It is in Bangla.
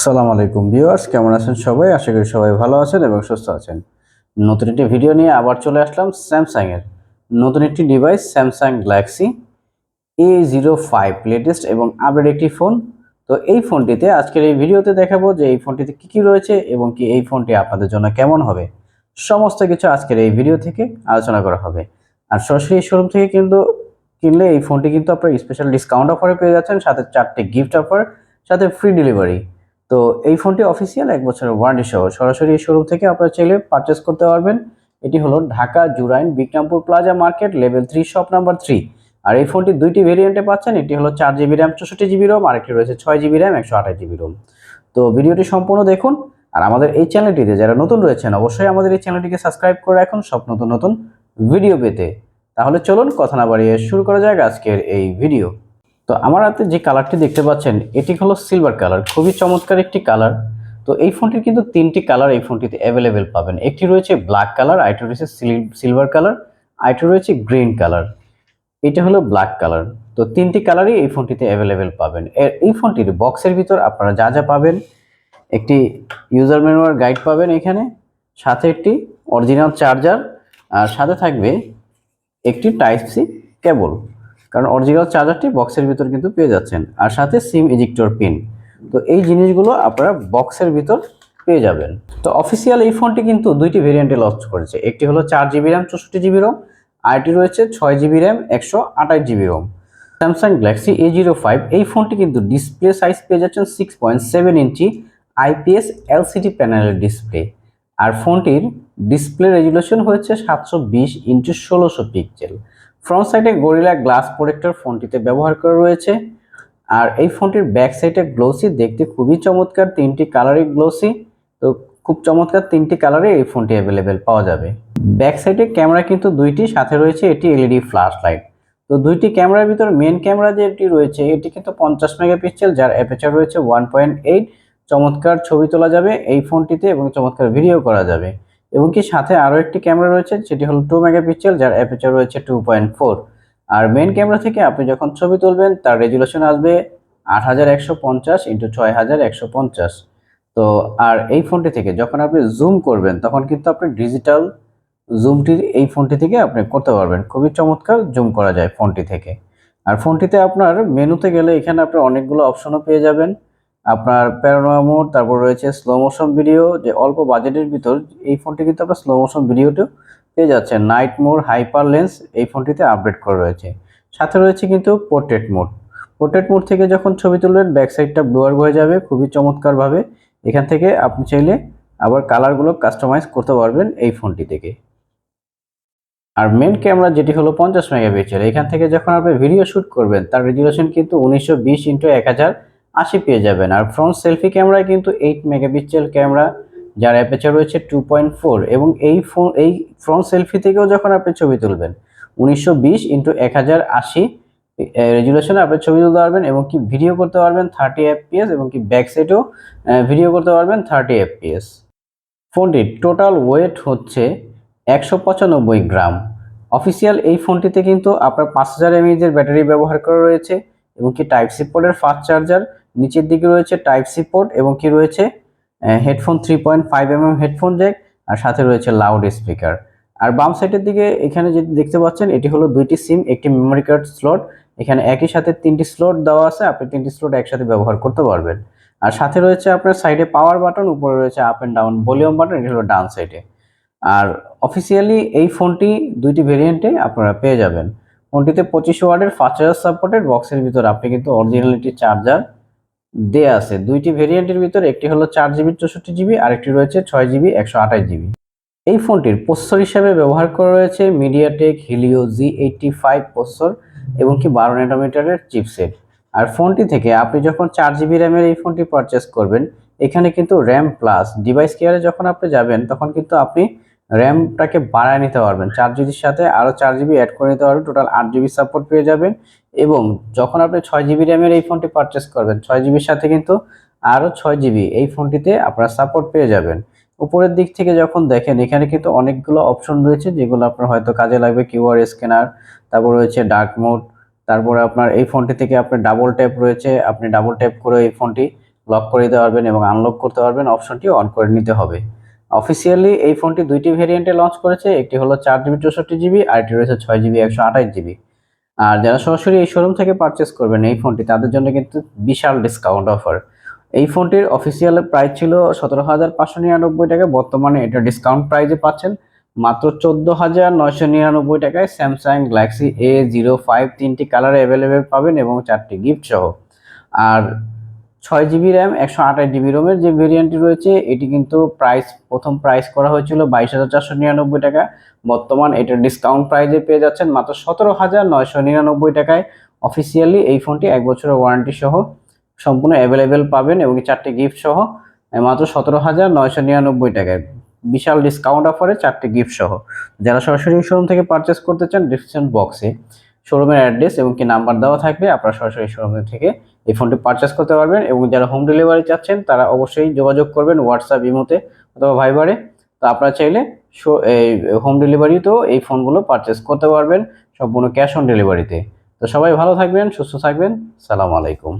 আসসালামু আলাইকুম ভিউয়ার্স, কেমন আছেন সবাই? আশা করি সবাই ভালো আছেন এবং সুস্থ আছেন। নতুন একটি ভিডিও নিয়ে আবার চলে আসলাম স্যামসাং এর। নতুন একটি device Samsung Galaxy A zero five latest এবং আপডেট একটি ফোন তো এই ফোনটিতে আজকের এই ভিডিওতে দেখাবো যে এই ফোনটিতে কী কী রয়েছে এবং কি এই ফোনটি আপনাদের জন্য কেমন হবে। সমস্ত কিছু আজকের এই ভিডিও থেকে আলোচনা করা হবে। আর সরাসরি শোরুম থেকে কিন্তু কিনলে এই ফোনটি কিন্তু আপনার স্পেশাল ডিসকাউন্ট অফারে পেয়ে যাচ্ছেন, সাথে চারটে গিফট অফার সাথে ফ্রি ডেলিভারি তো এই ফোনটি অফিসিয়াল এক বছরের ওয়ারেন্টি সহ। সরাসরি শোরুম থেকে আপনারা চাইলে পারচেস করতে পারবেন। এটি হলো Dhaka Jurain Bikrampur plaza market level three shop number three আর এই ফোনটি দুইটি ভেরিয়েন্টে পাচ্ছেন। এটি হলো চার জিবি র্যাম চৌষট্টি জিবি রোম আরেকটি রয়েছে ছয় জিবি র্যাম একশো আঠাশ জিবি রোম তো ভিডিওটি সম্পূর্ণ দেখুন। আর আমাদের এই চ্যানেলটিতে যারা নতুন রয়েছেন, অবশ্যই আমাদের এই চ্যানেলটিকে সাবস্ক্রাইব করে রাখুন সব নতুন নতুন ভিডিও পেতে। তাহলে চলুন, কথা না বাড়িয়ে শুরু করা যাক আজকের এই ভিডিও তো আমার হাতে যে কালারটি দেখতে পাচ্ছেন, এটি হলো সিলভার কালার খুবই চমৎকার একটি কালার তো এই ফোনটির কিন্তু তিনটি কালার এই ফোনটিতে অ্যাভেলেবেল পাবেন। একটি রয়েছে ব্ল্যাক কালার আরেকটি রয়েছে সিলভার কালার আরেকটি রয়েছে গ্রিন কালার এটা হলো ব্ল্যাক কালার তো তিনটি কালারই এই ফোনটিতে অ্যাভেলেবেল পাবেন। এর, এই ফোনটির বক্সের ভিতর আপনারা যা যা পাবেন, একটি ইউজার ম্যানুয়াল গাইড পাবেন এখানে, সাথে একটি অরিজিনাল চার্জার আর সাথে থাকবে একটি টাইপ সি কেবল কারণ অরিজিনাল চার্জারটি বক্সের ভিতর কিন্তু পেয়ে যাচ্ছেন। আর সাথে সিম ইজেক্টর পিন তো এই জিনিসগুলো আপনারা বক্সের ভিতর পেয়ে যাবেন। তো অফিসিয়াল এই ফোনটি কিন্তু দুইটি ভেরিয়েন্টে লঞ্চ করেছে। একটি হলো চার জিবি র্যাম চৌষট্টি জিবি রোম আরটি রয়েছে ছয় জিবি র্যাম একশো আঠাশ GB ROM Samsung Galaxy A zero five এই ফোনটি কিন্তু ডিসপ্লে সাইজ পেয়ে যাচ্ছেন six point seven inch IPS LCD প্যানেলের ডিসপ্লে আর ফোনটির ডিসপ্লে রেজুলেশন হয়েছে সাতশো বিশ ইন্টু ষোলোশো পিক্সেল ফ্রন্ট সাইডে গরিলা গ্লাস প্রোটেক্টর ফোনটিতে ব্যবহার করা রয়েছে। আর এই ফোনটির ব্যাক সাইডে গ্লোসি দেখতে খুবই চমৎকার তিনটি কালারই গ্লোসি তো খুব চমৎকার তিনটি কালারে এই ফোনটি অ্যাভেলেবেল পাওয়া যাবে। ব্যাক সাইডে ক্যামেরা কিন্তু দুইটি, সাথে রয়েছে এটি এলইডি ফ্ল্যাশ লাইট তো দুইটি ক্যামেরার ভিতর মেন ক্যামেরা যেটি রয়েছে, এটি কিন্তু পঞ্চাশ মেগাপিক্সেল যার অ্যাপেচার রয়েছে ওয়ান পয়েন্ট এইট চমৎকার ছবি তোলা যাবে এই ফোনটিতে এবং চমৎকার ভিডিও করা যাবে। এবং কি সাথে আরও একটি ক্যামেরা রয়েছে, সেটি হলো টু মেগাপিক্সেল যার অ্যাপেচার রয়েছে টু পয়েন্ট ফোর আর মেন ক্যামেরা থেকে আপনি যখন ছবি তুলবেন, তার রেজুলেশন আসবে আট হাজার একশো পঞ্চাশ ইন্টু ছয় হাজার একশো পঞ্চাশ। তো আর এই ফোনটি থেকে যখন আপনি জুম করবেন, তখন কিন্তু আপনি ডিজিটাল জুমটির এই ফোনটি থেকে আপনি করতে পারবেন। খুবই চমৎকার জুম করা যায় ফোনটি থেকে। আর ফোনটিতে আপনার মেনুতে গেলে এখানে আপনি অনেকগুলো অপশনও পেয়ে যাবেন। আপনার প্যারানোয়া মোড, তারপর রয়েছে স্লো মোশন ভিডিও যে অল্প বাজেটের ভিতর এই ফোনটি কিন্তু আপনার স্লো মোশন ভিডিওটিও পেয়ে যাচ্ছে নাইট মোড হাইপার লেন্স এই ফোনটিতে আপডেট করা রয়েছে। সাথে রয়েছে কিন্তু পোর্ট্রেট মোড পোর্ট্রেট মোড থেকে যখন ছবি তুলবেন ব্যাক সাইডটা ব্লোয়ার হয়ে যাবে খুবই চমৎকারভাবে। এখান থেকে আপনি চাইলে আবার কালারগুলো কাস্টমাইজ করতে পারবেন এই ফোনটি থেকে। আর মেন ক্যামেরা যেটি হলো পঞ্চাশ মেগাপিক্সেল, এখান থেকে যখন আপনি ভিডিও শ্যুট করবেন, তার রেজুলেশন কিন্তু উনিশশো বিশ ইন্টু এক হাজার আশি পেয়ে যাবেন। আর ফ্রন্ট সেলফি ক্যামেরায় কিন্তু এইট মেগাপিক্সেল ক্যামেরা যার অ্যাপেচার রয়েছে টু পয়েন্ট ফোর এবং এই ফোন এই ফ্রন্ট সেলফি থেকেও যখন আপনি ছবি তুলবেন, উনিশশো বিশ ইন্টু এক হাজার আশি রেজুলেশনে আপনি ছবি তুলতে পারবেন এবং কি ভিডিও করতে পারবেন থার্টি এফপিএস এবং কি ব্যাক সাইডেও ভিডিও করতে পারবেন থার্টি এফপিএস ফোনটির টোটাল ওয়েট হচ্ছে একশো পঁচানব্বই গ্রাম। অফিসিয়াল এই ফোনটিতে কিন্তু আপনার পাঁচ হাজার এমএইচের ব্যাটারি ব্যবহার করা রয়েছে এবং কি টাইপ সি পোর্টের ফাস্ট চার্জার নিচের দিকে রয়েছে টাইপ সি পোর্ট এবং কি রয়েছে? Headphone three point five M M headphone jack আর সাথে রয়েছে লাউড স্পিকার আর বাম সাইডের দিকে এখানে যে দেখতে পাচ্ছেন, এটি হলো দুইটি সিম একটি মেমোরি কার্ড স্লট এখানে একই সাথে তিনটি স্লট দেওয়া আছে, আপনি তিনটি স্লট একসাথে ব্যবহার করতে পারবেন। আর সাথে রয়েছে আপনার সাইডে পাওয়ার বাটন উপরে রয়েছে up and down volume button এটি হলো ডান সাইডে আর অফিসিয়ালি এই ফোনটি দুইটি ভেরিয়েন্টে আপনারা পেয়ে যাবেন। ফোনটিতে পঁচিশ ওয়ার্ডের ফাস্ট চার্জার সাপোর্টেড বক্সের ভিতর আপনি কিন্তু অরিজিনালিটি চার্জার দেয়া আছে। দুইটি ভেরিয়েন্টের ভিতরে একটি হলো চার জিবি, চৌষট্টি জিবি, আরেকটি রয়েছে ছয় জিবি, একশো আঠাশ জিবি। এই ফোনটির প্রসেসর হিসেবে ব্যবহার করা রয়েছে MediaTek Helio G eighty five processor এবং কি বারো নেটোমিটারের চিপসেট আর ফোনটি থেকে আপনি যখন চার জিবি র্যামের এই ফোনটি পারচেস করবেন, এখানে কিন্তু র্যাম প্লাস ডিভাইস কেয়ারে যখন আপনি যাবেন, তখন কিন্তু আপনি র্যামটাকে বাড়ায় নিতে পারবেন। চার জিবির সাথে আরও চার জিবি অ্যাড করে নিতে পারবেন। টোটাল আট জিবি সাপোর্ট পেয়ে যাবেন এবং যখন আপনি ছয় জিবি র্যামের এই ফোনটি পারচেস করবেন, ছয় জিবির সাথে কিন্তু আরও ছয় জিবি এই ফোনটিতে আপনারা সাপোর্ট পেয়ে যাবেন। উপরের দিক থেকে যখন দেখেন, এখানে কিন্তু অনেকগুলো অপশন রয়েছে যেগুলো আপনার হয়তো কাজে লাগবে। কিউআর স্ক্যানার তারপর রয়েছে ডার্ক মোড তারপরে আপনার এই ফোনটি থেকে আপনার ডাবল ট্যাপ রয়েছে, আপনি ডাবল ট্যাপ করে এই ফোনটি লক করে দিতে পারবেন এবং আনলক করতে পারবেন। অপশনটি অন করে নিতে হবে। অফিসিয়ালি এই ফোনটি দুইটি ভেরিয়েন্টে লঞ্চ করেছে। একটি হলো চার জিবি, চৌষট্টি জিবি, আর একটি রয়েছে ছয় জিবি, একশো আঠাশ জিবি। আর যারা সরাসরি এই শোরুম থেকে পারচেস করবেন এই ফোনটি, তাদের জন্য কিন্তু বিশাল ডিসকাউন্ট অফার এই ফোনটির অফিসিয়াল প্রাইস ছিল সতেরো হাজার পাঁচশো নিরানব্বই টাকা। বর্তমানে এটা ডিসকাউন্ট প্রাইসে পাচ্ছেন মাত্র চোদ্দ হাজার নয়শো নিরানব্বই টাকায়। Samsung Galaxy A zero five তিনটি কালারে অ্যাভেলেবেল পাবেন এবং চারটি গিফট সহ। আর ছয় জিবি র্যাম একশো আঠাশ জিবি রোমের যে ভেরিয়েন্টটি রয়েছে, এটি কিন্তু প্রাইস প্রথম প্রাইস করা হয়েছিল বাইশ হাজার চারশো নিরানব্বই টাকা। বর্তমান এটার ডিসকাউন্ট প্রাইসে পেয়ে যাচ্ছেন মাত্র সতেরো হাজার নয়শো নিরানব্বই টাকায়। অফিসিয়ালি এই ফোনটি এক বছরের ওয়ারেন্টি সহ সম্পূর্ণ অ্যাভেলেবেল পাবেন এবং চারটি গিফট সহ মাত্র সতেরো হাজার নয়শো নিরানব্বই টাকায়। বিশাল ডিসকাউন্ট অফারে চারটি গিফট সহ। যারা সরাসরি শোরুম থেকে পারচেস করতে চান ডিসক্রিপশন বক্সে শোরুমের অ্যাড্রেস এবং কি নাম্বার দেওয়া থাকবে, আপনারা সরাসরি শোরুম থেকে এই ফোনটি পারচেস করতে পারবেন এবং যারা হোম ডেলিভারি চাচ্ছেন, তারা অবশ্যই যোগাযোগ করবেন হোয়াটসঅ্যাপ ইমোতে অথবা ভাইবারে তো আপনারা চাইলে এই হোম ডেলিভারিতেও এই ফোনগুলো পারচেস করতে পারবেন, সম্পূর্ণ ক্যাশ অন ডেলিভারিতে তো সবাই ভালো থাকবেন, সুস্থ থাকবেন, সালাম আলাইকুম।